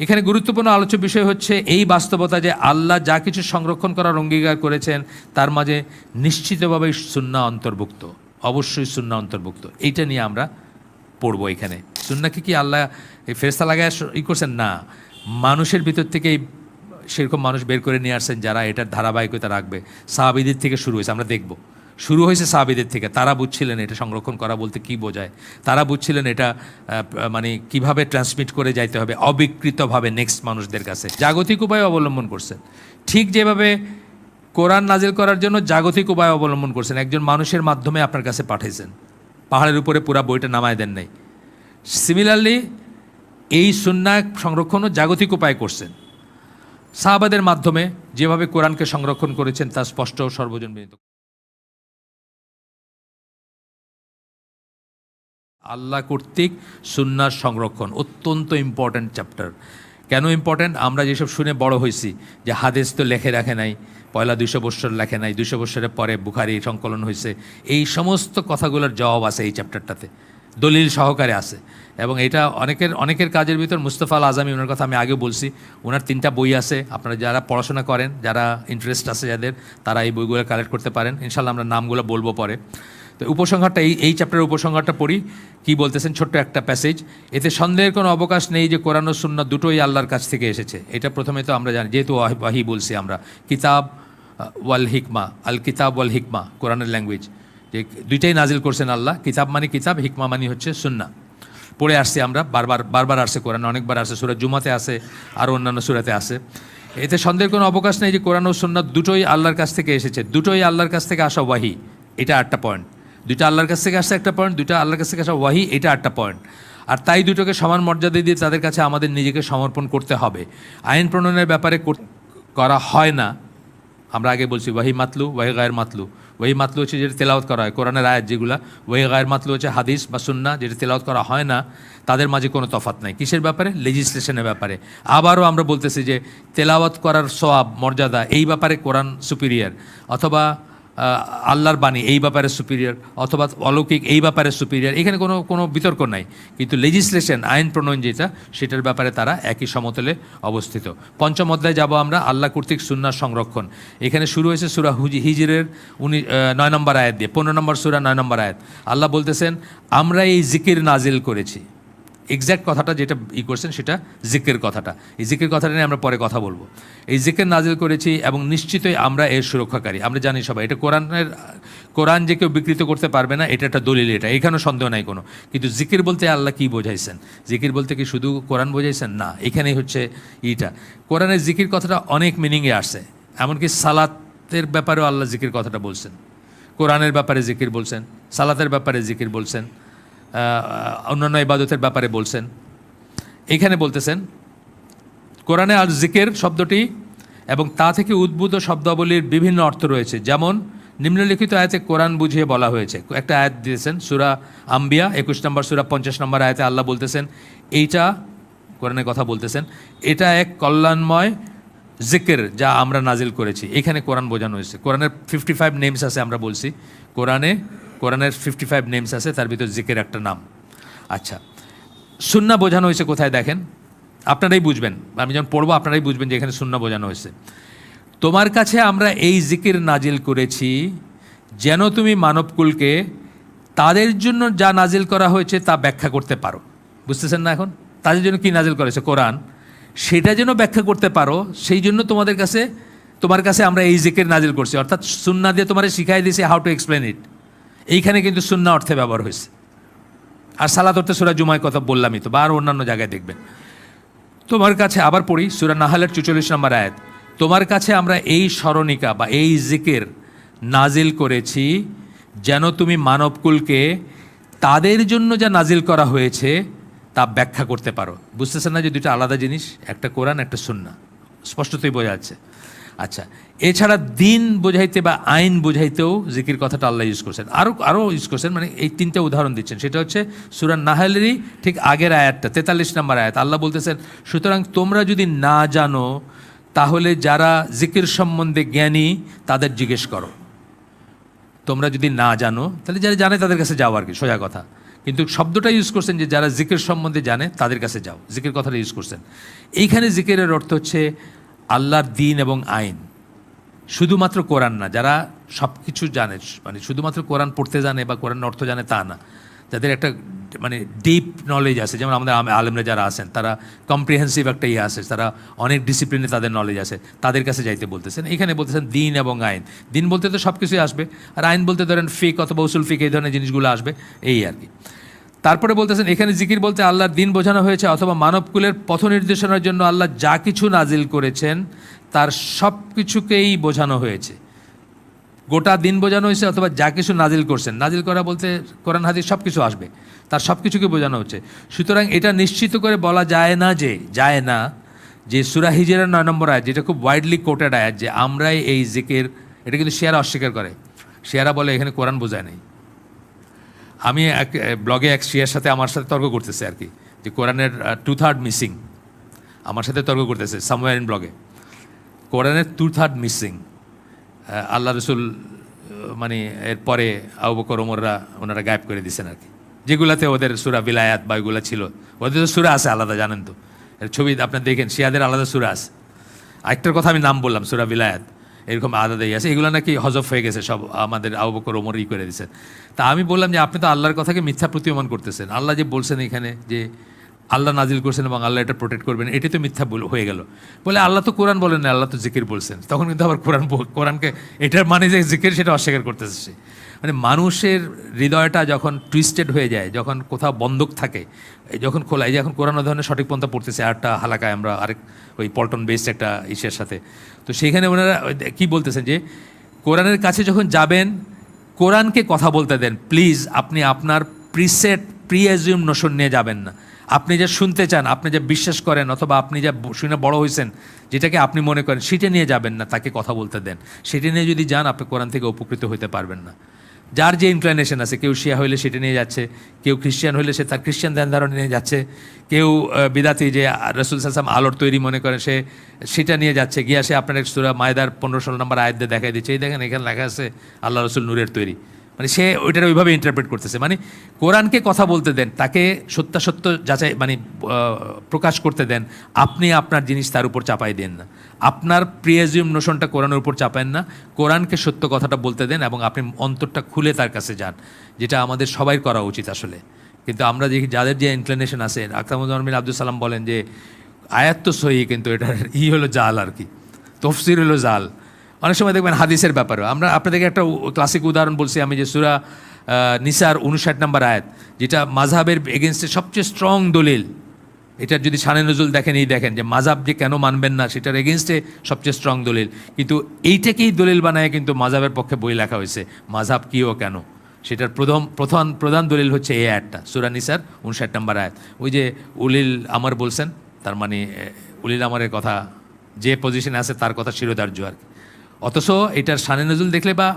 এখানে গুরুত্বপূর্ণ আলোচ্য বিষয় হচ্ছে এই বাস্তবতা যে আল্লাহ যা কিছু সংরক্ষণ করার অঙ্গীকার করেছেন, তার মাঝে নিশ্চিতভাবে সুন্না অন্তর্ভুক্ত। অবশ্যই সুন্না অন্তর্ভুক্ত। এইটা নিয়ে আমরা পড়ব এখানে। সুন্নাকে কি আল্লাহ এই ফেরস্তা লাগায় ই করছেন? না। মানুষের ভিতর থেকে এই সেরকম মানুষ বের করে নিয়ে আসছেন যারা এটার ধারাবাহিকতা রাখবে। সাহাবিদের থেকে শুরু হয়েছে, আমরা দেখব। শুরু হয়েছে সাহাবিদের থেকে। তারা বুঝছিলেন এটা সংরক্ষণ করা বলতে কি বোঝায়। তারা বুঝছিলেন এটা মানে কীভাবে ট্রান্সমিট করে যাইতে হবে অবিকৃতভাবে নেক্সট মানুষদের কাছে। জাগতিক উপায় অবলম্বন করছেন। ঠিক যেভাবে কোরআন নাজিল করার জন্য জাগতিক উপায় অবলম্বন করছেন। একজন মানুষের মাধ্যমে আপনার কাছে পাঠিয়েছেন পাহাড়ের উপরে পুরা বইটা নামায় দেন নাই। সিমিলারলি এই সুন্না সংরক্ষণও জাগতিক উপায় করছেন। সাহাবাদের মাধ্যমে যেভাবে কোরআনকে সংরক্ষণ করেছেন, তা স্পষ্ট ও আল্লাহ কর্তৃক সুন্নার সংরক্ষণ, অত্যন্ত ইম্পর্ট্যান্ট চ্যাপ্টার কেন ইম্পর্ট্যান্ট আমরা যেসব শুনে বড় হয়েছি যে হাদেস তো লেখে রাখে নাই, পয়লা দুশো বৎসর লেখে নাই দুশো বৎসরের পরে বুখারি সংকলন হয়েছে, এই সমস্ত কথাগুলোর জবাব আছে এই চ্যাপ্টারটাতে দলিল সহকারে আছে। এবং এটা অনেকের অনেকের কাজের ভিতর মুস্তফা আল আজমি ওনার কথা আমি আগে বলছি, ওনার তিনটা বই আছে, আপনারা যারা পড়াশোনা করেন, যারা ইন্টারেস্ট আছে যাদের, তারা এই বইগুলো কালেক্ট করতে পারেন। ইনশাল্লাহ আমরা নামগুলো বলব পরে। তো উপসংহারটা এই এই চ্যাপ্টারের উপসংহারটা পড়ি, কি বলতেছেন ছোট্ট একটা প্যাসেজ এতে সন্দেহের কোনো অবকাশ নেই যে কোরআন ও সুন্নাহ দুটোই আল্লাহর কাছ থেকে এসেছে। এটা প্রথমে তো আমরা জানি, যেহেতু ওয়াহি- বলছি আমরা। কিতাব ওয়াল হিকমা, আল কিতাব, ওয়াল হিকমা, কোরআনের ল্যাঙ্গুয়েজ যে দুইটাই নাজিল করছেন আল্লাহ, কিতাব মানে কিতাব, হিকমা মানে হচ্ছে সুন্না পড়ে আসছি আমরা, বারবার বারবার আসছে কোরআন, অনেকবার আসে সুরা জুমাতে আসে, আর অন্যান্য সুরাতে আসে। এতে সন্দেহের কোনো অবকাশ নেই যে কোরআন ও সুন্নাত দুটোই আল্লাহর কাছ থেকে এসেছে। দুটোই আল্লাহর কাছ থেকে আসা ওয়াহি। এটা আটটা পয়েন্ট দুইটা আল্লাহর কাছ থেকে আসছে একটা পয়েন্ট দুইটা আল্লাহর কাছ থেকে আসা ওয়াহি, এটা আটটা পয়েন্ট আর তাই দুটোকে সমান মর্যাদা দিয়ে তাদের কাছে আমাদের নিজেকে সমর্পণ করতে হবে। আইন প্রণয়নের ব্যাপারে কর- হয় না। আমরা আগে বলছি, ওয়াহি মাতলু, ওয়াহি গায়ের মাতলু। ওয়াহি মাতলু হচ্ছে যেটা তেলাওয়াত করা হয়, কোরআনের আয়াত যেগুলা। ওয়াহি গায়ের মাতলু হচ্ছে হাদিস বা সুন্না যেটা তেলাওয়াত করা হয় না। তাদের মাঝে কোনো তফাৎ নাই। কিসের ব্যাপারে? লেজিসলেশনের ব্যাপারে। আবারও আমরা বলতেছি যে, তেলাওয়াত করার সোয়াব মর্যাদা, এই ব্যাপারে কোরআন সুপিরিয়ার অথবা আল্লাহর বাণী এই ব্যাপারে সুপিরিয়র অথবা অলৌকিক এই ব্যাপারে সুপিরিয়র এখানে কোনো কোনো বিতর্ক নাই। কিন্তু লেজিসলেশন আইন প্রণয়ন যেটা, সেটার ব্যাপারে তারা একই সমতলে অবস্থিত। পঞ্চম অধ্যায় যাব আমরা, আল্লাহ কর্তৃক সুন্নার সংরক্ষণ। এখানে শুরু হয়েছে সুরা হুজি, হিজিরের উনি নয় নম্বর আয়াত দিয়ে, পনেরো নম্বর সুরা নয় নম্বর আয়াত। আল্লাহ বলতেছেন, আমরা এই জিকির নাজিল করেছি। এক্স্যাক্ট কথাটা যেটা ই করছেন সেটা জিকের কথাটা। এই জিকের কথাটা নিয়ে আমরা পরে কথা বলব। এই জিকের নাজিল করেছি এবং নিশ্চিতই আমরা এর সুরক্ষাকারী। আমরা জানি সবাই, এটা কোরআনের, কোরআন যে কেউ বিকৃত করতে পারবে না, এটা একটা দলিল এটা। এখানেও সন্দেহ নাই কোনো। কিন্তু জিকির বলতে আল্লাহ কি বোঝাইছেন? জিকির বলতে কি শুধু কোরআন বোঝাইছেন? না, এখানেই হচ্ছে ইটা। কোরআনের জিকির কথাটা অনেক মিনিংয়ে আসছে। এমনকি সালাতের ব্যাপারেও আল্লাহ জিকির কথাটা বলছেন। কোরআনের ব্যাপারে জিকির বলছেন, সালাতের ব্যাপারে জিকির বলছেন। অন্যান্য ইবাদতের ব্যাপারে বলছেন। এইখানে বলতেছেন, কোরআনে আল জিকের শব্দটি এবং তা থেকে উদ্ভূত শব্দাবলীর বিভিন্ন অর্থ রয়েছে। যেমন, নিম্নলিখিত আয়াতে কোরআন বুঝিয়ে বলা হয়েছে। একটা আয়াত দিয়েছেন, সুরা আম্বিয়া, একুশ নম্বর, সুরা পঞ্চাশ নম্বর আয়াতে আল্লাহ বলতেছেন, এইটা, কোরআনের কথা বলতেছেন, এটা এক কল্যাণময় জিকের যা আমরা নাজিল করেছি। এখানে কোরআন বোঝানো হয়েছে। কোরআনের ফিফটি ফাইভ নেমস আছে, আমরা বলছি। কোরআনে কোরআনের ফিফটি ফাইভ নেমস আছে, তার ভিতর জিকের একটা নাম। আচ্ছা সুন্না বোঝানো হয়েছে কোথায় দেখেন? আপনারাই বুঝবেন। আমি যখন পড়ব, আপনারাই বুঝবেন যে এখানে সুন্না বোঝানো হয়েছে। তোমার কাছে আমরা এই জিকির নাজিল করেছি যেন তুমি মানবকুলকে তাদের জন্য যা নাজিল করা হয়েছে তা ব্যাখ্যা করতে পারো। বুঝতেছেন না এখন? তাদের জন্য কি নাজিল করেছে কোরআন। সেটা যেন ব্যাখ্যা করতে পারো, সেই জন্য তোমাদের কাছে, তোমার কাছে আমরা এই জিকির নাজিল করছি। অর্থাৎ সুন্না দিয়ে তোমার শিখাই দিয়েছি হাউ টু এক্সপ্লেন ইট এইখানে কিন্তু সুন্না অর্থে ব্যবহার হয়েছে। আর সালাত অর্থে সুরা জুমায় কথা বললামই তো, বা আর অন্যান্য জায়গায় দেখবেন। তোমার কাছে আবার পড়ি, সুরা নাহালের চুচল্লিশ নম্বর আয়াত, তোমার কাছে আমরা এই স্মরণিকা বা এই জিকের নাজিল করেছি, যেন তুমি মানবকুলকে তাদের জন্য যা নাজিল করা হয়েছে, তা ব্যাখ্যা করতে পারো। বুঝতেছেন না যে দুটো আলাদা জিনিস, একটা কোরআন, একটা সুন্না স্পষ্টতই বোঝা যাচ্ছে। আচ্ছা এছাড়া দিন বোঝাইতে বা আইন বোঝাইতেও জিকির কথাটা আল্লাহ ইউজ করছেন। আরও আরও ইউজ করছেন মানে এই তিনটা উদাহরণ দিচ্ছেন। সেটা হচ্ছে সুরান নাহালেরই ঠিক আগের আয়াতটা, তেতাল্লিশ নম্বর আয়াত। আল্লাহ বলতেছেন, সুতরাং তোমরা যদি না জানো, তাহলে যারা জিকির সম্বন্ধে জ্ঞানী, তাদের জিজ্ঞেস করো। তোমরা যদি না জানো, তাহলে যারা জানে তাদের কাছে যাও আর কি, সোজা কথা। কিন্তু শব্দটা ইউজ করছেন যে যারা জিকের সম্বন্ধে জানে, তাদের কাছে যাও। জিকের কথাটা ইউজ করছেন। এইখানে জিকেরের অর্থ হচ্ছে আল্লাহর দিন এবং আইন। শুধুমাত্র কোরআন না, যারা সব কিছু জানে মানে শুধুমাত্র কোরআন পড়তে জানে বা কোরআন অর্থ জানে তা না। যাদের একটা মানে ডিপ নলেজ আছে, যেমন আমাদের আম- আলেমরা যারা আছেন, তারা কম্প্রিহেন্সিভ একটা ইয়ে আছে, তারা অনেক ডিসিপ্লিনে তাদের নলেজ আছে, তাদের কাছে যাইতে বলতেছেন। এখানে বলতেছেন দিন এবং আইন। দিন বলতে তো সব কিছুই আসবে, আর আইন বলতে ধরেন ফিক অথবা উসুল ফিক এই ধরনের জিনিসগুলো আসবে, এই আর কি। তারপরে বলতেছেন, এখানে জিকির বলতে আল্লাহর দিন বোঝানো হয়েছে, অথবা মানবকুলের পথ নির্দেশনার জন্য আল্লাহ যা কিছু নাজিল করেছেন, তার সব কিছুকেই বোঝানো হয়েছে। গোটা দিন বোঝানো হয়েছে, অথবা যা কিছু নাজিল করছেন। নাজিল করা বলতে, কোরআন, হাদিস সব কিছু আসবে। তার সব কিছুকে বোঝানো হচ্ছে। সুতরাং এটা নিশ্চিত করে বলা যায় না যে, যায় না যে সুরা হিজের নয় নম্বর আয়াত, যেটা খুব ওয়াইডলি কোটেড আয়াত, যে আমরাই এই জিকের, এটা কিন্তু শেয়ারা অস্বীকার করে। শেয়ারা বলে এখানে কোরআন বোঝায় নেই। আমি এক ব্লগে এক শিয়ার সাথে আমার সাথে তর্ক করতেছে আর কি, যে কোরআনের টু থার্ড মিসিং আমার সাথে তর্ক করতেছে সামওয়্যার ইন ব্লগে কোরআনের টু থার্ড মিসিং আল্লাহ রসুল মানে এরপরে আবু বকর, ওমররা ওনারা গায়েব করে দিয়েছেন আর কি। যেগুলাতে ওদের সুরা বিলায়াত বা ওইগুলো ছিল। ওদের তো সুরা আছে আলাদা, জানেন তো। এর ছবি আপনার দেখেন, শিয়াদের আলাদা সুরা আছে। আরেকটার কথা আমি নাম বললাম, সুরা বিলায়াত। এরকম আলাদাই আছে। এগুলো নাকি হজব হয়ে গেছে, সব আমাদের আবকর বকর ওমর ই করে দিয়েছেন তা আমি বললাম যে, আপনি তো আল্লাহর কথাকে মিথ্যা প্রতীয়মান করতেছেন। আল্লাহ যে বলছেন এখানে যে আল্লাহ নাজিল করছেন এবং আল্লাহ এটা প্রোটেক্ট করবেন, এটি তো মিথ্যা হয়ে গেল। বলে, আল্লাহ তো কোরআন বলেন না আল্লাহ তো জিকির বলছেন। তখন কিন্তু আবার কোরআন কোরআনকে, এটার মানে যে জিকির, সেটা অস্বীকার করতেছে মানে মানুষের হৃদয়টা যখন টুইস্টেড হয়ে যায়, যখন কোথাও বন্ধক থাকে যখন খোলা, এই যে এখন কোরআন ধরনের সঠিক পন্থা পড়তেছে, আরেকটা হালাকায় আমরা আরেক ওই পল্টন বেসড একটা ইসের সাথে। তো সেইখানে ওনারা কি বলতেছেন যে, কোরআনের কাছে যখন যাবেন, কোরআনকে কথা বলতে দেন, প্লিজ, আপনি আপনার প্রিসেট প্রি অ্যাজিউম নোশন নিয়ে যাবেন না। আপনি যা শুনতে চান, আপনি যা বিশ্বাস করেন, অথবা আপনি যা শুনে বড় হয়েছেন, যেটাকে আপনি মনে করেন, সেটা নিয়ে যাবেন না, তাকে কথা বলতে দেন। সেটা নিয়ে যদি যান, আপনি কোরআন থেকে উপকৃত হতে পারবেন না। যার যে ইনক্লাইনেশন আছে, কেউ শিয়া হইলে সেটা নিয়ে যাচ্ছে, কেউ খ্রিস্টান হইলে সে তার খ্রিস্টান ধ্যান ধারণা নিয়ে যাচ্ছে, কেউ বিদাতি যে রসুল সাসাম আলোর তৈরি মনে করে সে সেটা নিয়ে যাচ্ছে। গিয়া সে আপনার সুরা মায়দার পনেরো ষোলো নম্বর আয়াত দেখাই দিচ্ছে। এই দেখেন এখানে লেখা আছে, আল্লাহ রসুল নূরের তৈরি। মানে সে ওইটার ওইভাবে ইন্টারপ্রেট করতেছে। মানে কোরআনকে কথা বলতে দেন, তাকে সত্যাসত্য যাচাই মানে প্রকাশ করতে দেন, আপনি আপনার জিনিস তার উপর চাপাই দেন না। আপনার প্রিয়াজিউম নোশনটা কোরআনের উপর চাপায়েন না, কোরআনকে সত্য কথাটা বলতে দেন এবং আপনি অন্তরটা খুলে তার কাছে যান, যেটা আমাদের সবাই করা উচিত আসলে। কিন্তু আমরা দেখি যাদের যে ইনক্লিনেশন আছে আকরামুজ্জামিন আব্দুল সালাম বলেন যে, আয়াত তো সহি, কিন্তু এটার ই হলো জাল আর কি, তফসির হলো জাল। অনেক সময় দেখবেন হাদিসের ব্যাপারেও। আমরা আপনাদেরকে একটা ক্লাসিক উদাহরণ বলছি আমি যে সুরা নিসার উনষাট নম্বর আয়াত, যেটা মাঝহাবের এগেনস্টে সবচেয়ে স্ট্রং দলিল। এটার যদি সানে নজরুল দেখেন, এই দেখেন যে মাঝাব যে কেন মানবেন না, সেটার এগেনস্টে সবচেয়ে স্ট্রং দলিল। কিন্তু এইটাকেই দলিল বানায় কিন্তু মাঝাবের পক্ষে বই লেখা হয়েছে মাঝাব কী ও কেন? সেটার প্রথম প্রধান প্রধান দলিল হচ্ছে এই সুরা নিসার উনষাট নম্বর আয়াত। ওই যে উলিল আমার বলছেন, তার মানে উলিল আমরের কথা, যে পজিশনে আছে, তার কথা শিরোধার্য আর কি। অথচ এটার সানে নজুল দেখলে বা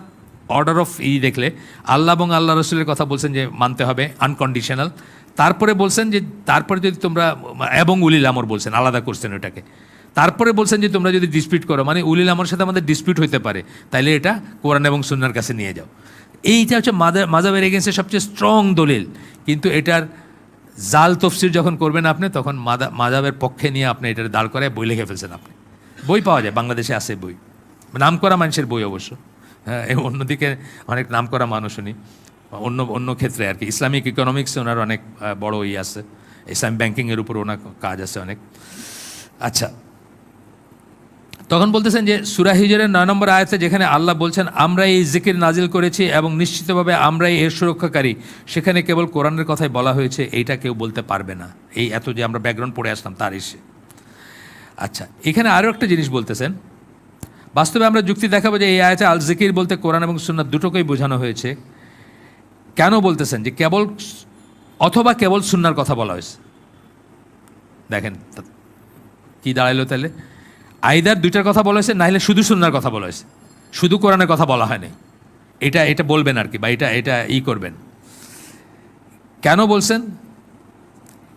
অর্ডার অফ ই দেখলে, আল্লাহ এবং আল্লাহ রসুলের কথা বলছেন যে মানতে হবে আনকন্ডিশনাল তারপরে বলছেন যে, তারপরে যদি তোমরা, এবং উলিল আমর বলছেন, আলাদা করছেন ওটাকে। তারপরে বলছেন যে, তোমরা যদি ডিসপিউট করো মানে উলিল আমর সাথে আমাদের ডিসপিউট হইতে পারে, তাইলে এটা কোরআন এবং সুন্নার কাছে নিয়ে যাও। এইটা হচ্ছে মাদা মাজাবের এগেন্সে সবচেয়ে স্ট্রং দলিল। কিন্তু এটার জাল তফসির যখন করবেন আপনি, তখন মাদা মাজাবের পক্ষে নিয়ে আপনি এটার দাঁড় করায় বই লিখে ফেলছেন আপনি। বই পাওয়া যায়, বাংলাদেশে আছে বই। নাম করা মানুষের বই অবশ্য। হ্যাঁ অন্যদিকে অনেক নাম করা মানুষ উনি অন্য অন্য ক্ষেত্রে আর কি। ইসলামিক ইকোনমিক্সে ওনার অনেক বড় ই আছে। ইসলাম ব্যাংকিংয়ের উপর ওনার কাজ আছে অনেক। আচ্ছা। তখন বলতেছেন যে, সুরা হিজরের নয় নম্বর আয়াতে যেখানে আল্লাহ বলছেন, আমরা এই জিকির নাজিল করেছি এবং নিশ্চিতভাবে আমরাই এর সুরক্ষাকারী। সেখানে কেবল কোরআনের কথাই বলা হয়েছে, এইটা কেউ বলতে পারবে না। এই এত যে আমরা ব্যাকগ্রাউন্ড পড়ে আসলাম, তার এসে। আচ্ছা এখানে আরও একটা জিনিস বলতেছেন। বাস্তবে আমরা যুক্তি দেখাবো যে এই আয়াতে আল জিকির বলতে কোরআন এবং সুন্নাত দুটোকেই বোঝানো হয়েছে। কেন বলতেছেন যে কেবল অথবা কেবল সুন্নার কথা বলা হয়েছে? দেখেন কি দাঁড়াইলো তাহলে? আইদার দুইটার কথা বলা হয়েছে নাহলে শুধু সুন্নার কথা বলা হয়েছে। শুধু কোরআনের কথা বলা হয়নি। এটা এটা বলবেন আর কি, বা এটা এটা ই করবেন। কেন বলছেন?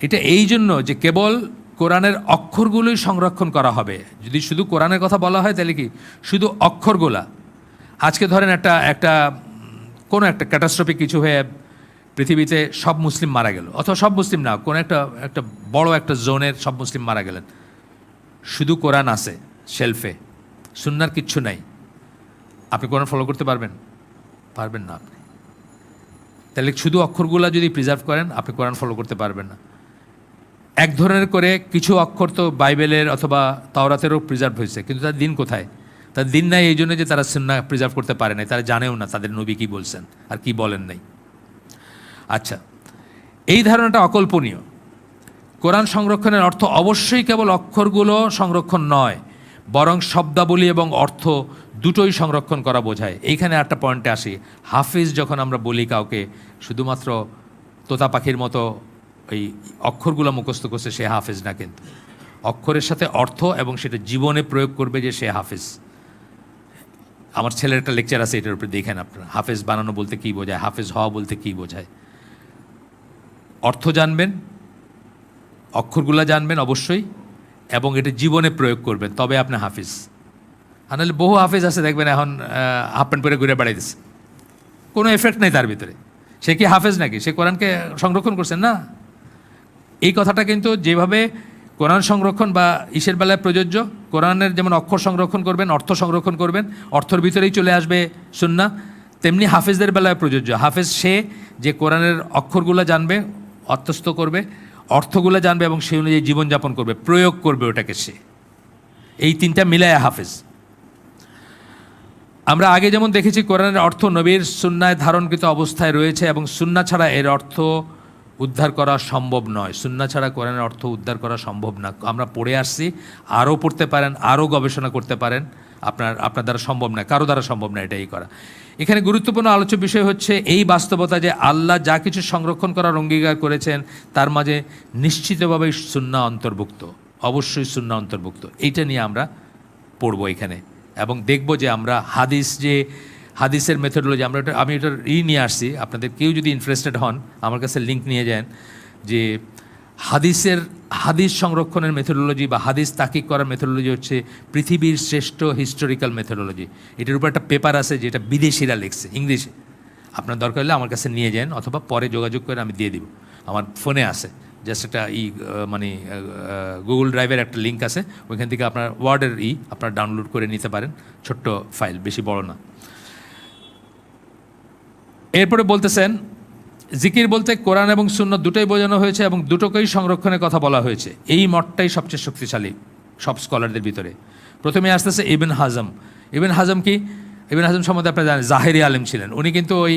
এটা এই জন্য যে কেবল কোরআনের অক্ষরগুলোই সংরক্ষণ করা হবে। যদি শুধু কোরআনের কথা বলা হয়, তাহলে কি? শুধু অক্ষরগুলা। আজকে ধরেন একটা একটা, কোনো একটা ক্যাটাস্ট্রফিক কিছু হয়ে পৃথিবীতে সব মুসলিম মারা গেল। অথবা সব মুসলিম না, কোনো একটা একটা বড় একটা জোনের সব মুসলিম মারা গেলেন। শুধু কোরআন আছে শেলফে, সুন্নার কিচ্ছু নাই। আপনি কোরআন ফলো করতে পারবেন? পারবেন না আপনি। তাহলে শুধু অক্ষরগুলা যদি প্রিজার্ভ করেন, আপনি কোরআন ফলো করতে পারবেন না। এক ধরনের করে কিছু অক্ষর তো বাইবেলের অথবা তাওরাতেরও প্রিজার্ভ হয়েছে, কিন্তু তার দিন কোথায়? তার দিন নাই এই জন্য যে তারা সুন্না প্রিজার্ভ করতে পারে নাই, তারা জানেও না তাদের নবী কী বলছেন, আর কি বলেন নাই। আচ্ছা এই ধারণাটা অকল্পনীয়। কোরআন সংরক্ষণের অর্থ অবশ্যই কেবল অক্ষরগুলো সংরক্ষণ নয়, বরং শব্দাবলী এবং অর্থ দুটোই সংরক্ষণ করা বোঝায়। এইখানে একটা পয়েন্টে আসি। হাফিজ যখন আমরা বলি কাউকে, শুধুমাত্র তোতা পাখির মতো ওই অক্ষরগুলো মুখস্থ করছে সে হাফেজ না কিন্তু। অক্ষরের সাথে অর্থ এবং সেটা জীবনে প্রয়োগ করবে যে সে হাফেজ। আমার ছেলের একটা লেকচার আছে এটার উপরে, দেখেন আপনারা। হাফেজ বানানো বলতে কী বোঝায়? হাফেজ হওয়া বলতে কী বোঝায়? অর্থ জানবেন, অক্ষরগুলো জানবেন অবশ্যই, এবং এটা জীবনে প্রয়োগ করবেন, তবে আপনি হাফিজ। আর নাহলে বহু হাফিজ আছে, দেখবেন এখন হাফ প্যান্ট পরে ঘুরে বেড়াইতেছে। কোনো এফেক্ট নেই তার ভিতরে। সে কি হাফেজ নাকি? সে কোরআনকে সংরক্ষণ করছেন না? এই কথাটা কিন্তু যেভাবে কোরআন সংরক্ষণ বা ইসের বেলায় প্রযোজ্য, কোরআনের যেমন অক্ষর সংরক্ষণ করবেন, অর্থ সংরক্ষণ করবেন, অর্থর ভিতরেই চলে আসবে সুন্না তেমনি হাফেজদের বেলায় প্রযোজ্য। হাফেজ সে যে কোরআনের অক্ষরগুলো জানবে, অর্থস্থ করবে, অর্থগুলো জানবে এবং সেই অনুযায়ী জীবনযাপন করবে, প্রয়োগ করবে ওটাকে সে। এই তিনটা মিলায় হাফেজ। আমরা আগে যেমন দেখেছি কোরআনের অর্থ নবীর সুন্নায় ধারণকৃত অবস্থায় রয়েছে এবং সুন্না ছাড়া এর অর্থ উদ্ধার করা সম্ভব নয়। সুন্না ছাড়া কোরআনের অর্থ উদ্ধার করা সম্ভব না। আমরা পড়ে আসছি, আরও পড়তে পারেন, আরও গবেষণা করতে পারেন। আপনার আপনার দ্বারা সম্ভব না কারও দ্বারা সম্ভব না এটাই করা। এখানে গুরুত্বপূর্ণ আলোচ্য বিষয় হচ্ছে এই বাস্তবতা যে আল্লাহ যা কিছু সংরক্ষণ করার অঙ্গীকার করেছেন, তার মাঝে নিশ্চিতভাবেই সুন্না অন্তর্ভুক্ত। অবশ্যই সুন্না অন্তর্ভুক্ত। এইটা নিয়ে আমরা পড়ব এখানে। এবং দেখব যে আমরা হাদিস যে হাদিসের মেথডোলজি আমরা এটা আমি এটার ই নিয়ে আসছি। আপনাদের কেউ যদি ইন্টারেস্টেড হন, আমার কাছে লিঙ্ক নিয়ে যান যে হাদিসের, হাদিস সংরক্ষণের মেথডোলজি বা হাদিস তাকিক করার মেথডোলজি হচ্ছে পৃথিবীর শ্রেষ্ঠ হিস্টোরিক্যাল মেথডোলজি এটার উপর একটা পেপার আছে যেটা বিদেশিরা লিখছে, ইংলিশে। আপনার দরকার হলে আমার কাছে নিয়ে যান, অথবা পরে যোগাযোগ করে আমি দিয়ে দিব। আমার ফোনে আছে জাস্ট একটা ই মানে গুগল ড্রাইভের একটা লিঙ্ক আছে। ওইখান থেকে আপনার ওয়ার্ডের ই আপনার ডাউনলোড করে নিতে পারেন। ছোট্ট ফাইল বেশি বড় না। এরপরে বলতেছেন, জিকির বলতে কোরআন এবং শূন্য দুটোই বোঝানো হয়েছে এবং দুটোকেই সংরক্ষণের কথা বলা হয়েছে। এই মঠটাই সবচেয়ে শক্তিশালী সব স্কলারদের ভিতরে। প্রথমে আসতেছে ইবেন হাজম। ইবেন হাজম কি? ইবেন হাজম সম্বন্ধে আপনারা জানেন, জাহেরি আলেম ছিলেন। উনি কিন্তু ওই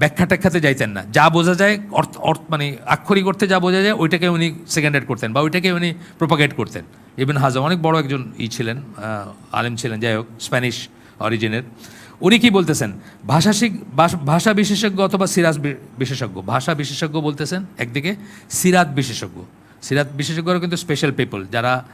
ব্যাখ্যা ট্যাখ্যাতে যাইতেন না। যা বোঝা যায়, অর্থ অর্থ মানে আক্ষরিক অর্থে যা বোঝা যায়, ওইটাকে উনি সেকেন্ডেড করতেন বা ওইটাকে উনি প্রোপাগেট করতেন। ইবেন হাজম অনেক বড় একজন ই ছিলেন আলেম ছিলেন, যাই হোক স্প্যানিশ অরিজিনের উনি কি বলতেছেন? ভাষা শিক- ভাষ- বিশেষজ্ঞ অথবা সিরাজ বিশেষজ্ঞ? ভাষা বিশেষজ্ঞ বলতেছেন একদিকে, সিরাত বিশেষজ্ঞ। সিরাত বিশেষজ্ঞরা কিন্তু স্পেশাল পিপল যারা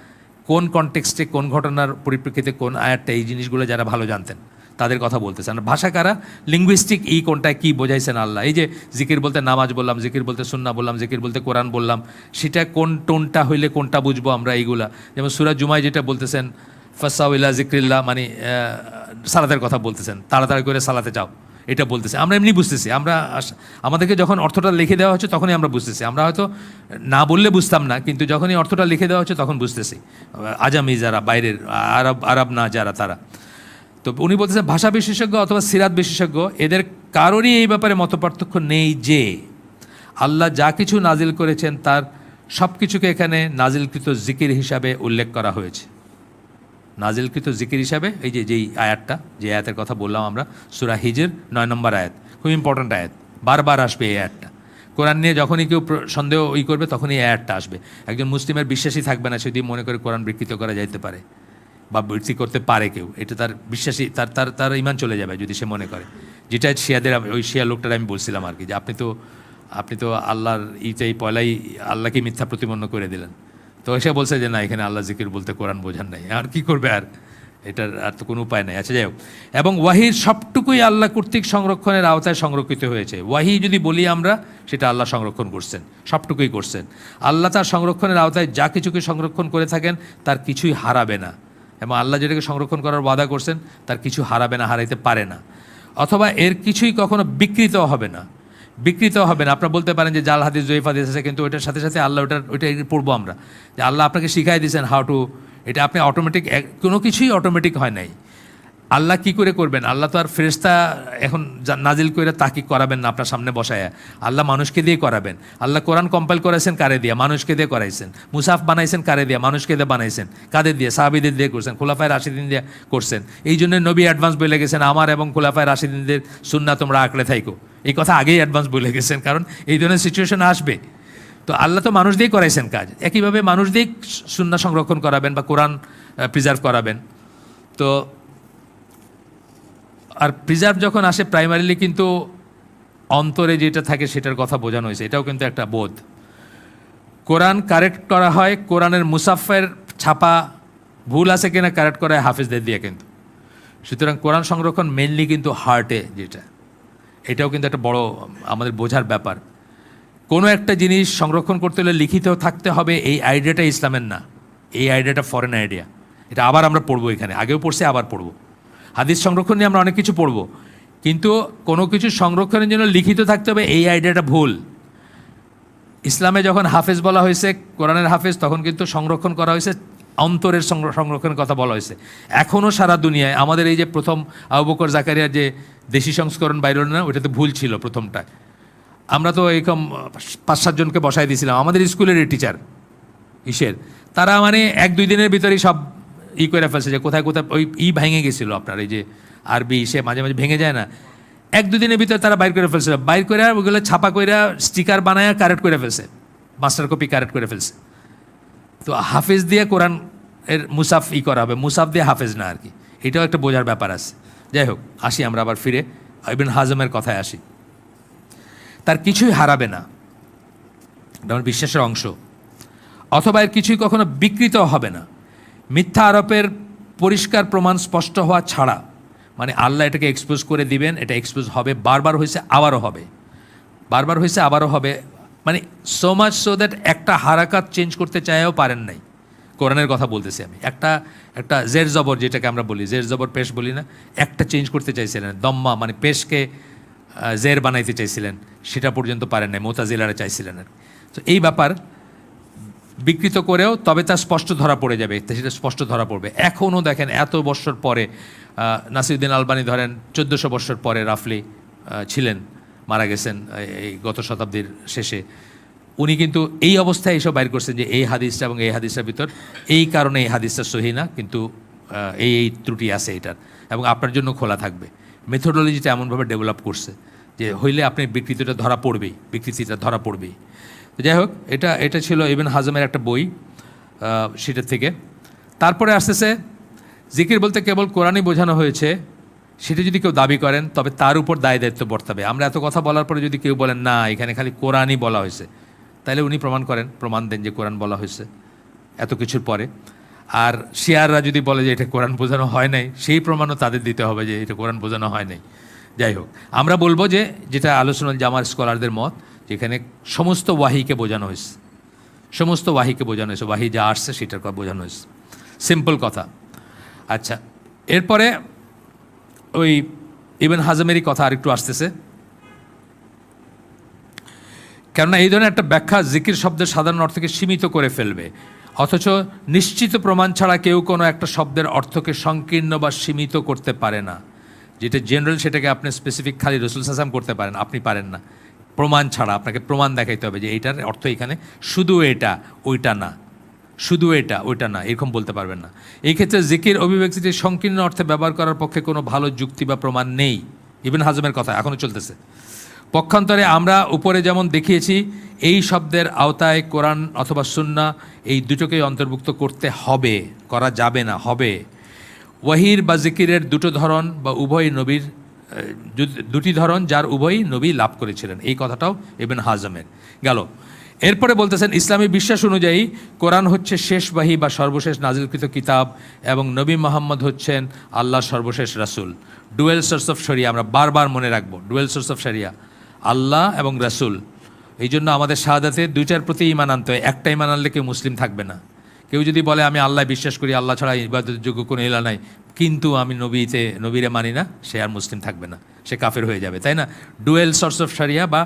কোন কনটেক্সটে কোন ঘটনার পরিপ্রেক্ষিতে, কোন আয়াতটা এই জিনিসগুলো যারা ভালো জানতেন, তাদের কথা বলতেছেন। ভাষা কারা? লিঙ্গুইস্টিক এই কোনটায় কী বোঝাইছেন আল্লাহ? এই যে জিকির বলতে নামাজ বললাম, জিকির বলতে সুন্না বললাম, জিকির বলতে কোরআন বললাম, সেটা কোন টোনটা হইলে কোনটা বুঝব আমরা এইগুলা? যেমন সুরাজ জুমায় যেটা বলতেছেন ফাসাউল্লা জিক্রিল্লা মানে সালাতের কথা বলতেছেন। তাড়াতাড়ি করে সালাতে যাও। এটা বলতেছে। আমরা এমনি বুঝতেছি। আমরা আমাদেরকে যখন অর্থটা লিখে দেওয়া হচ্ছে, তখনই আমরা বুঝতেছি। আমরা হয়তো না বললে বুঝতাম না, কিন্তু যখনই অর্থটা লিখে দেওয়া হচ্ছে, তখন বুঝতেছি। আজামি যারা, বাইরের, আরব আরব না যারা, তারা। তো উনি বলতেছেন, ভাষা বিশেষজ্ঞ অথবা সিরাত বিশেষজ্ঞ, এদের কারোরই এই ব্যাপারে মতপার্থক্য নেই যে, আল্লাহ যা কিছু নাজিল করেছেন, তার সব কিছুকে এখানে নাজিলকৃত জিকির হিসাবে উল্লেখ করা হয়েছে। নাজিলকৃত জিকির হিসাবে, এই যে, যেই আয়াতটা, যে আয়াতের কথা বললাম আমরা, সুরা হিজের নয় নম্বর আয়াত, খুব ইম্পর্ট্যান্ট আয়াত, বারবার আসবে এই আয়াতটা। কোরআন নিয়ে যখনই কেউ সন্দেহ ই করবে, তখনই এই আসবে। একজন মুসলিমের বিশ্বাসী থাকবে না যদি মনে করে কোরআন বিকৃত করা যাইতে পারে, বা বৃত্তি করতে পারে কেউ, এটা তার বিশ্বাসী, তার তার তার ইমান চলে যাবে যদি সে মনে করে। যেটা শিয়াদের ওই শিয়া লোকটার আমি বলছিলাম আর কি, যে আপনি তো আপনি তো আল্লাহর ইটাই পয়লাই আল্লাহকে মিথ্যা প্রতিপন্ন করে দিলেন। তো এসে বলছে যে, না, এখানে আল্লাহ জিকির বলতে কোরআন বোঝান নাই। আর কি করবে আর? এটার আর তো কোনো উপায় নাই। আচ্ছা যাই হোক। এবং ওয়াহির সবটুকুই আল্লাহ কর্তৃক সংরক্ষণের আওতায় সংরক্ষিত হয়েছে। ওয়াহি যদি বলি আমরা, সেটা আল্লাহ সংরক্ষণ করছেন, সবটুকুই করছেন। আল্লাহ তার সংরক্ষণের আওতায় যা কিছুকে সংরক্ষণ করে থাকেন, তার কিছুই হারাবে না। এবং আল্লাহ যেটাকে সংরক্ষণ করার বাধা করছেন, তার কিছু হারাবে না, হারাইতে পারে না। অথবা এর কিছুই কখনো বিকৃত হবে না। বিকৃত হবে না আপনারা বলতে পারেন যে জাল হাদিস, জয়ীফ হাদিস আছে, কিন্তু ওইটার সাথে সাথে আল্লাহ ওটার ওইটা পড়ব আমরা। যে আল্লাহ আপনাকে শিখাই দিয়েছেন হাউ টু এটা আপনি অটোমেটিক কোনো কিছুই অটোমেটিক হয় নাই। আল্লাহ কি করে করবেন? আল্লাহ তো আর ফেরেস্তা এখন নাজিল করে তাকি করাবেন না আপনার সামনে বসায়। আল্লাহ মানুষকে দিয়ে করাবেন। আল্লাহ কোরআন কম্পাইল করাইছেন কারে দিয়ে? মানুষকে দিয়ে করাইছেন। মুসাফ বানাইছেন কারে দিয়ে? মানুষকে দিয়ে বানাইছেন। কাদের দিয়ে? সাহাবিদের দিয়ে করছেন। খোলাফায় রাশিদিন দিয়ে করছেন। এই জন্য নবী অ্যাডভান্স বলে গেছেন আমার এবং খোলাফায় রাশিদিনদের সুন্না তোমরা আঁকড়ে থাইকো। এই কথা আগেই অ্যাডভান্স বলে গেছেন, কারণ এই ধরনের সিচুয়েশন আসবে। তো আল্লাহ তো মানুষ দিয়েই করাইছেন কাজ। একইভাবে মানুষ দিয়েই সুন্না সংরক্ষণ করাবেন বা কোরআন প্রিজার্ভ করাবেন। তো আর প্রিজার্ভ যখন আসে প্রাইমারিলি কিন্তু অন্তরে যেটা থাকে সেটার কথা বোঝানো হয়েছে। এটাও কিন্তু একটা বোধ। কোরআন কারেক্ট করা হয়, কোরআনের মুসাফের ছাপা ভুল আছে কিনা কারেক্ট করা হয় হাফিজদের দিয়ে কিন্তু। সুতরাং কোরআন সংরক্ষণ মেনলি কিন্তু হার্টে যেটা। এটাও কিন্তু একটা বড়, আমাদের বোঝার ব্যাপার। কোনো একটা জিনিস সংরক্ষণ করতে হলে লিখিত থাকতে হবে, এই আইডিয়াটা ইসলামের না। এই আইডিয়াটা ফরেন আইডিয়া এটা আবার আমরা পড়ব এখানে। আগেও পড়ছি, আবার পড়ব। হাদিস সংরক্ষণ নিয়ে আমরা অনেক কিছু পড়ব। কিন্তু কোনো কিছু সংরক্ষণের জন্য লিখিত থাকতে হবে, এই আইডিয়াটা ভুল। ইসলামে যখন হাফেজ বলা হয়েছে, কোরআনের হাফেজ, তখন কিন্তু সংরক্ষণ করা হয়েছে, অন্তরের সংরক্ষণের কথা বলা হয়েছে। এখনও সারা দুনিয়ায় আমাদের এই যে প্রথম আবু বকর জাকারিয়ার যে দেশি সংস্করণ বাইর না ওইটাতে ভুল ছিল প্রথমটায় আমরা তো এরকম পাঁচ সাতজনকে বসাই দিয়েছিলাম। আমাদের স্কুলের টিচার ইসের তারা মানে এক, দুই দিনের ভিতরেই সব ই করে ফেলছে যে কোথায় কোথায় ওই ই ভেঙে গেছিল আপনার, এই যে আরবি, সে মাঝে মাঝে ভেঙে যায় না। এক দুই দিনের ভিতরে তারা বাইর করে ফেলছিল। বাইর করে ওগুলো ছাপা কইরা স্টিকার বানায় কারেক্ট করে ফেলছে। মাস্টার কপি কারেক্ট করে ফেলছে। তো হাফেজ দিয়ে কোরআন এর মুসাফ ই করা হবে। মুসাফ দিয়ে হাফেজ না আর কি। এটাও একটা বোঝার ব্যাপার আছে। যাই হোক, আসি আমরা আবার ফিরে। ইবিন হাজমের কথায় আসি। তার কিছুই হারাবে না। এটা আমার বিশ্বাসের অংশ। অথবা এর কিছুই কখনো বিকৃত হবে না। মিথ্যা আরোপের পরিষ্কার প্রমাণ স্পষ্ট হওয়া ছাড়া মানে আল্লাহ এটাকে এক্সপোজ করে দিবেন, এটা এক্সপোজ হবে, বারবার হয়েছে, আবারও হবে। বারবার হয়েছে, আবারও হবে মানে সো মাচ সো দ্যাট একটা হারাকাত চেঞ্জ করতে চাইও পারেন নাই। কোরআনের কথা বলতেছি আমি। একটা একটা জের জবর যেটাকে আমরা বলি, জের জবর পেশ বলি না, একটা চেঞ্জ করতে চাইছিলেন, দম্মা মানে পেশকে জের বানাইতে চাইছিলেন, সেটা পর্যন্ত পারেন নাই, মোতাজিলারা চাইছিলেন আর তো এই ব্যাপার বিকৃত করেও, তবে তা স্পষ্ট ধরা পড়ে যাবে। সেটা স্পষ্ট ধরা পড়বে। এখনও দেখেন, এত বছর পরে নাসিরুদ্দিন আলবানি ধরেন, চোদ্দোশো বছর পরে রাফলি ছিলেন, মারা গেছেন এই- গত শতাব্দীর শেষে। উনি কিন্তু এই অবস্থায় এসব বাইর করছেন যে এই হাদিসটা এবং এই হাদিসটার ভিতর, এই কারণে এই হাদিসটা সহি না, কিন্তু এই এই ত্রুটি আছে এটার এবং আপনার জন্য খোলা থাকবে। মেথোডোলজিটা এমনভাবে ডেভেলপ করছে যে হইলে আপনি বিকৃতিটা ধরা পড়বেই, বিকৃতিটা ধরা পড়বেই। যাই হোক, এটা এটা ছিল ইবেন হাজমের একটা বই সেটার থেকে। তারপরে আসতেছে, জিকির বলতে কেবল কোরআনই বোঝানো হয়েছে, সেটা যদি কেউ দাবি করেন, তবে তার উপর দায় দায়িত্ব বর্তাবে। আমরা এত কথা বলার পরে যদি কেউ বলেন, না, এখানে খালি কোরআনই বলা হয়েছে, তাহলে উনি প্রমাণ করেন, প্রমাণ দেন যে কোরআন বলা হয়েছে, এত কিছুর পরে। আর শিয়াররা যদি বলে যে এটা কোরআন বোঝানো হয় নাই, সেই প্রমাণও তাদের দিতে হবে যে এটা কোরআন বোঝানো হয় নাই। যাই হোক, আমরা বলব যে, যেটা আলোচনা জামার স্কলারদের মত যেখানে সমস্ত ওয়াহিকে বোঝানো হয়েছে। সমস্ত ওয়াহিকে বোঝানো হয়েছে। ওয়াহি যা আসছে সেটার কথা বোঝানো হয়েছে। সিম্পল কথা। আচ্ছা এরপরে ওই ইবেন হাজমেরই কথা আরেকটু আসতেছে। কেননা এই ধরনের একটা ব্যাখ্যা জিকির শব্দের সাধারণ অর্থকে সীমিত করে ফেলবে। অথচ নিশ্চিত প্রমাণ ছাড়া কেউ কোনো একটা শব্দের অর্থকে সংকীর্ণ বা সীমিত করতে পারে না। যেটা জেনারেল সেটাকে আপনি স্পেসিফিক খালি রসুল সাসাম করতে পারেন, আপনি পারেন না। প্রমাণ ছাড়া আপনাকে প্রমাণ দেখাইতে হবে যে এইটার অর্থ এখানে, শুধু এটা, ওইটা না, শুধু এটা, ওইটা না, এরকম বলতে পারবেন না। এই ক্ষেত্রে জিকির অভিব্যক্তিটি সংকীর্ণ অর্থে ব্যবহার করার পক্ষে কোনো ভালো যুক্তি বা প্রমাণ নেই। ইবেন হাজমের কথা এখনও চলতেছে। পক্ষান্তরে আমরা উপরে যেমন দেখিয়েছি, এই শব্দের আওতায় কোরআন অথবা সুন্না এই দুটোকেই অন্তর্ভুক্ত করতে হবে, করা যাবে না, হবে। ওয়াহির বা জিকিরের দুটো ধরন বা উভয় নবীর দুটি ধরন যার উভয়ই নবী লাভ করেছিলেন। এই কথাটাও এবেন হাজমের। গেল। এরপরে বলতেছেন, ইসলামী বিশ্বাস অনুযায়ী কোরআন হচ্ছে শেষবাহী বা সর্বশেষ নাজিলকৃত কিতাব এবং নবী মোহাম্মদ হচ্ছেন আল্লাহ সর্বশেষ রাসূল। ডুয়েল সোর্স অফ শরিয়া, আমরা বারবার মনে রাখব, ডুয়েল সোর্স অফ শরিয়া। আল্লাহ এবং রাসূল। এই জন্য আমাদের শাহাদাতে দুইটার প্রতি ইমান আনতে হয়। একটা ইমান আনলে কেউ মুসলিম থাকবে না। কেউ যদি বলে, আমি আল্লাহ বিশ্বাস করি, আল্লাহ ছাড়া ইবাদতের যোগ্য কোনো এলা নাই। কিন্তু আমি নবীতে নবীরে মানি না, সে আর মুসলিম থাকবে না। সে কাফের হয়ে যাবে, তাই না? ডুয়েল সোর্স অফ সারিয়া বা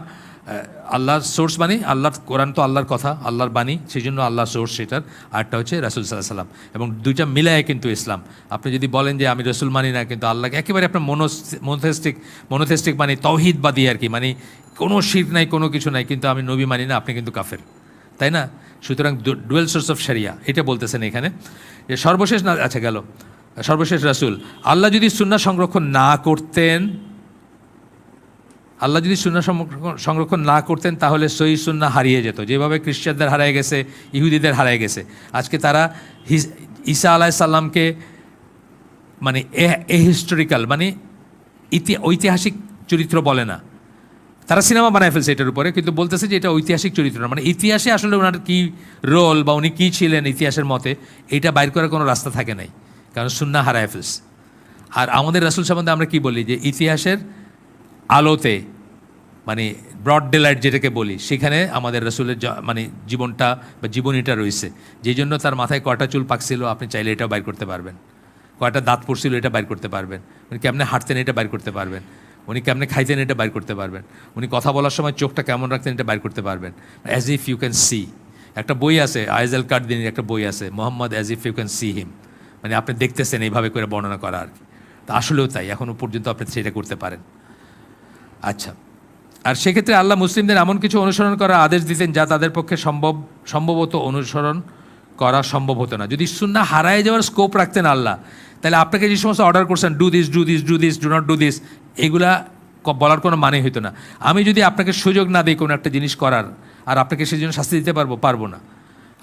আল্লাহর সোর্স বাণী আল্লাহর কোরআন তো আল্লাহর কথা, আল্লাহর বাণী, সেই জন্য আল্লাহ সোর্স সেটার আরটা হচ্ছে রাসুল সাল্লাহ সাল্লাম এবং দুইটা মিলায় কিন্তু ইসলাম। আপনি যদি বলেন যে, আমি রসুল মানি না, কিন্তু আল্লাহকে, একেবারে আপনার মনো মনোথেস্টিক মনোথেস্টিক মানে তৌহিদবাদী আর কি। মানে কোনো শীত নাই, কোনো কিছু নাই, কিন্তু আমি নবী মানি না, আপনি কিন্তু কাফের। তাই না? সুতরাং ডুয়েল সোর্স অফ সারিয়া এটা বলতেছেন এখানে। যে সর্বশেষ না আচ্ছা গেল। সর্বশেষ রাসুল, আল্লাহ যদি সুন্না সংরক্ষণ না করতেন, আল্লাহ যদি সুন্না সংরক্ষণ- না করতেন, তাহলে সই সুন্না হারিয়ে যেত। যেভাবে খ্রিস্টানদের হারিয়ে গেছে, ইহুদিদের হারিয়ে গেছে। আজকে তারা ঈসা আলাহ সাল্লামকে মানে এ হিস্টোরিক্যাল মানে ইতি, ঐতিহাসিক চরিত্র বলে না। তারা সিনেমা বানায় ফেলছে এটার উপরে, কিন্তু বলতেছে যে এটা ঐতিহাসিক চরিত্র মানে ইতিহাসে আসলে ওনার কী রোল বা উনি কী ছিলেন ইতিহাসের মতে, এটা বাইর করার কোনো রাস্তা থাকে নাই, কারণ সুন্না হারায় ফেলছে। আর আমাদের রাসুল সম্বন্ধে আমরা কি বলি? যে ইতিহাসের আলোতে মানে ব্রড ডেলাইট যেটাকে বলি, সেখানে আমাদের রসুলের মানে জীবনটা বা জীবনীটা রয়েছে। যেই জন্য তার মাথায় কয়টা চুল পাকছিল আপনি চাইলে এটাও বাইর করতে পারবেন। কয়টা দাঁত পড়ছিল, এটা বাইর করতে পারবেন। উনি কেমনে হাঁটতেন, এটা বাইর করতে পারবেন। উনি কেমনে খাইতেন এটা বাইর করতে পারবেন। উনি কথা বলার সময় চোখটা কেমন রাখতেন এটা বাইর করতে পারবেন। As if you can see একটা বই আছে, আইজাল কার্দিনের একটা বই আছে, Muhammad as if you can see him মানে আপনি দেখতেছেন এইভাবে করে বর্ণনা করা আর কি। তা আসলেও তাই এখনও পর্যন্ত আপনি সেটা করতে পারেন। আচ্ছা। আর সেক্ষেত্রে আল্লাহ মুসলিমদের এমন কিছু অনুসরণ করার আদেশ দিতেন যা তাদের পক্ষে সম্ভব, সম্ভবত অনুসরণ করা সম্ভব হতো না। যদি সুন্না হারায় যাওয়ার স্কোপ রাখতেন আল্লাহ, তাহলে আপনাকে যে সমস্ত অর্ডার করছেন do this do this do this do not do this এগুলা বলার কোনো মানে হতো না। আমি যদি আপনাকে সুযোগ না দিই কোনো একটা জিনিস করার, আর আপনাকে সেই জন্য শাস্তি দিতে পারব পারব না।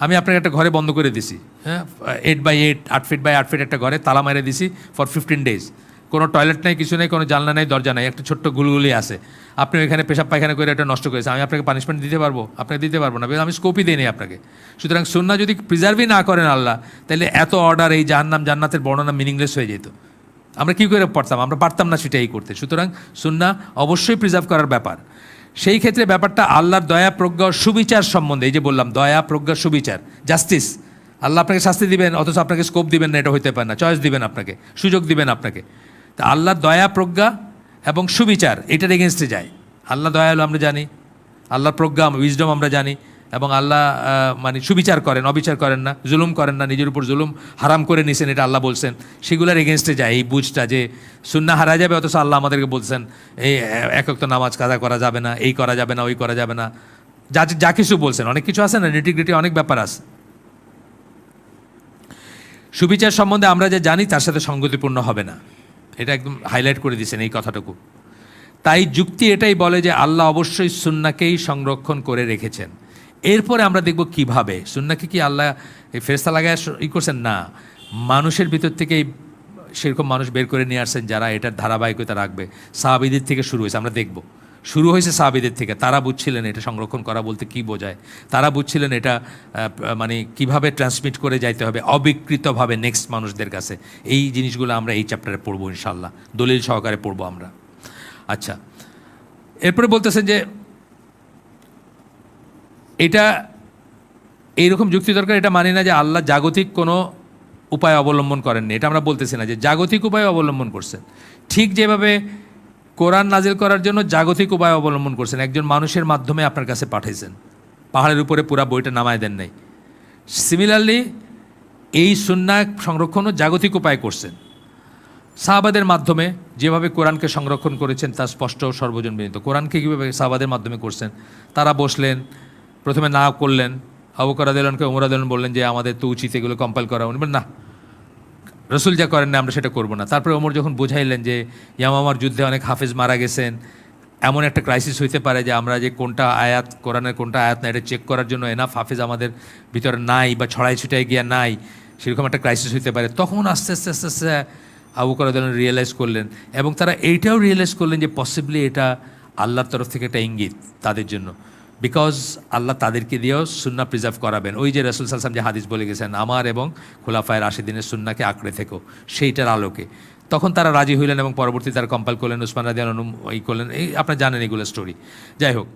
আমি আপনাকে একটা ঘরে বন্ধ করে দিছি হ্যাঁ? এইট বাই এইট আট ফিট বাই আট ফিট একটা ঘরে তালা মেরে দিছি ফর ফিফটিন ডেজ কোনো টয়লেট নেই, কিছু নেই, কোনো জানলা নেই, দরজা নেই, একটা ছোট্ট গুলগুলি আছে। আপনি ওইখানে পেশাব পায়খানা করে এটা নষ্ট করেছে আমি আপনাকে পানিশমেন্ট দিতে পারব, আপনাকে দিতে পারব না, আমি স্কোপই দিই নি আপনাকে। সুতরাং সুন্না যদি প্রিজার্ভই না করেন আল্লাহ, তাহলে এত অর্ডার এই জাহান্নাম জান্নাতের বর্ণনা মিনিংলেস হয়ে যেত। আমরা কী করে পারতাম আমরা পারতাম না সেটাই করতে। সুতরাং সুন্না অবশ্যই প্রিজার্ভ করার ব্যাপার। সেই ক্ষেত্রে ব্যাপারটা আল্লাহর দয়া, প্রজ্ঞা, সুবিচার সম্বন্ধে, এই যে বললাম, দয়া, প্রজ্ঞা, সুবিচার জাস্টিস আল্লাহ আপনাকে শাস্তি দিবেন, অথচ আপনাকে স্কোপ দিবেন না, এটা হইতে পারে না। চয়েস দিবেন আপনাকে, সুযোগ দিবেন আপনাকে। তা আল্লাহর দয়া, প্রজ্ঞা এবং সুবিচার, এটার এগেনস্টে যায়। আল্লাহ দয়ালু আমরা জানি, আল্লাহর প্রজ্ঞা উইজডম আমরা জানি এবং আল্লাহ মানে সুবিচার করেন, অবিচার করেন না, জুলুম করেন না, নিজের উপর জুলুম হারাম করে নিছেন, এটা আল্লাহ বলছেন। সেগুলোর এগেনস্টে যায়, এই বুঝটা যে সুন্না হারা যাবে, অথচ আল্লাহ আমাদেরকে বলছেন এই একক তো নামাজ কাজা করা যাবে না, এই করা যাবে না, ওই করা যাবে না। যা যা কিছু বলছেন, অনেক কিছু আছে না নিটিগ্রিটি অনেক ব্যাপার আছে। সুবিচার সম্বন্ধে আমরা যা জানি, তার সাথে সঙ্গতিপূর্ণ হবে না। এটা একদম হাইলাইট করে দিয়েছেন এই কথাটুকু। তাই যুক্তি এটাই বলে যে আল্লাহ অবশ্যই সুন্নাকেই সংরক্ষণ করে রেখেছেন। এরপরে আমরা দেখব কীভাবে। সুন্নাকে কি আল্লাহ এই ফেরস্তা লাগায় ই করছেন? না। মানুষের ভিতর থেকেই সেরকম মানুষ বের করে নিয়ে আসছেন যারা এটার ধারাবাহিকতা রাখবে। সাহাবিদের থেকে শুরু হয়েছে, আমরা দেখব। শুরু হয়েছে সাহাবিদের থেকে। তারা বুঝছিলেন এটা সংরক্ষণ করা বলতে কি বোঝায়। তারা বুঝছিলেন এটা মানে কীভাবে ট্রান্সমিট করে যাইতে হবে অবিকৃতভাবে নেক্সট মানুষদের কাছে। এই জিনিসগুলো আমরা এই চ্যাপ্টারে পড়ব ইনশাল্লাহ দলিল সহকারে পড়ব আমরা। আচ্ছা। এরপরে বলতেছেন যে এটা এইরকম যুক্তি দরকার, এটা মানি না যে আল্লাহ জাগতিক কোনো উপায় অবলম্বন করেননি। এটা আমরা বলতেছি না যে জাগতিক উপায় অবলম্বন করছেন। ঠিক যেভাবে কোরআন নাজিল করার জন্য জাগতিক উপায় অবলম্বন করছেন, একজন মানুষের মাধ্যমে আপনার কাছে পাঠাইছেন। পাহাড়ের উপরে পুরা বইটা নামায় দেন নাই। সিমিলারলি এই সুন্না সংরক্ষণও জাগতিক উপায় করছেন। সাহাবাদের মাধ্যমে যেভাবে কোরআনকে সংরক্ষণ করেছেন, তা স্পষ্ট ও সর্বজন বিনীত কোরআনকে কীভাবে সাহাবাদের মাধ্যমে করছেন? তারা বসলেন প্রথমে না করলেন আবুকর আদেলনকে উমর আদেলন বললেন যে, আমাদের তো উচিত এগুলো কম্পাইল করা। উনি না, রসুল যা করেন না, আমরা সেটা করব না। তারপরে ওমর যখন বোঝাইলেন যে ইয়ামামার যুদ্ধে অনেক হাফেজ মারা গেছেন, এমন একটা ক্রাইসিস হইতে পারে যে, আমরা যে কোনটা আয়াত, কোরআনের কোনটা আয়াত না, এটা চেক করার জন্য এনাফ হাফেজ আমাদের ভিতরে নাই বা ছড়াই ছিটাই গিয়া নাই, সেরকম একটা ক্রাইসিস হইতে পারে। তখন আস্তে আস্তে আস্তে আস্তে আবু করাদন রিয়েলাইজ করলেন এবং তারা এইটাও রিয়েলাইজ করলেন যে পসিবলি এটা আল্লাহর তরফ থেকে একটা ইঙ্গিত তাদের জন্য। বিকজ আল্লাহ তাদেরকে দিয়েও সুন্না প্রিজার্ভ করাবেন। ওই যে রসুল সালসাম যে হাদিস বলে গেছেন, আমার এবং খোলাফায়ের আশি দিনের সুন্নাকে আঁকড়ে থেকো, সেইটার আলোকে। তখন তারা রাজি হইলেন এবং পরবর্তী তারা কম্পাল করলেন, উসমান রাজিয়ান ওই করলেন। এই আপনারা জানেন এগুলো স্টোরি যাই হোক